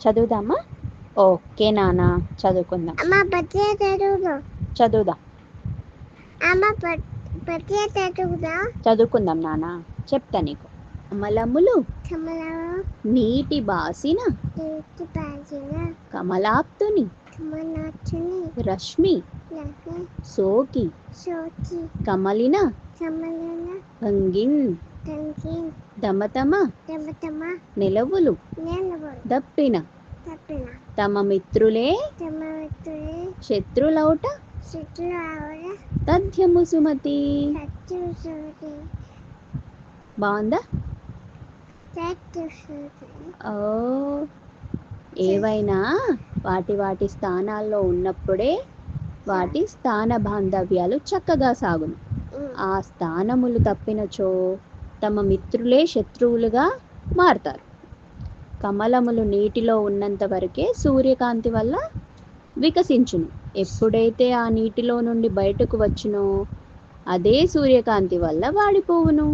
చదువుదామా? Okay నాన్న చదువుకుందాం. అమ్మ పచ్చి చదువుదు? చదువుదాం. అమ్మ పచ్చి చదువుదా? చదువుకుందాం నాన్న చెప్తా నీకు. కమలములు కమలము నీటి బాసిన కమలాప్తుని కమలాచుని రశ్మి లకి సోకి సోచి కమలిన కమలన భంగిన్ కంకిన్ దమతమ దమతమ నిలవులు దప్పిన తమ మిత్రులే శత్రులౌట తథ్యము సుమతి. బాగుందా? ఓ ఏవైనా వాటి వాటి స్థానాల్లో ఉన్నప్పుడే వాటి స్థాన బాంధవ్యాలు చక్కగా సాగును. ఆ స్థానములు తప్పినచో తమ మిత్రులే శత్రువులుగా మారతారు. కమలములు నీటిలో ఉన్నంత వరకే సూర్యకాంతి వల్ల వికసించును. ఎప్పుడైతే ఆ నీటిలో నుండి బయటకు వచ్చునో అదే సూర్యకాంతి వల్ల వాడిపోవును.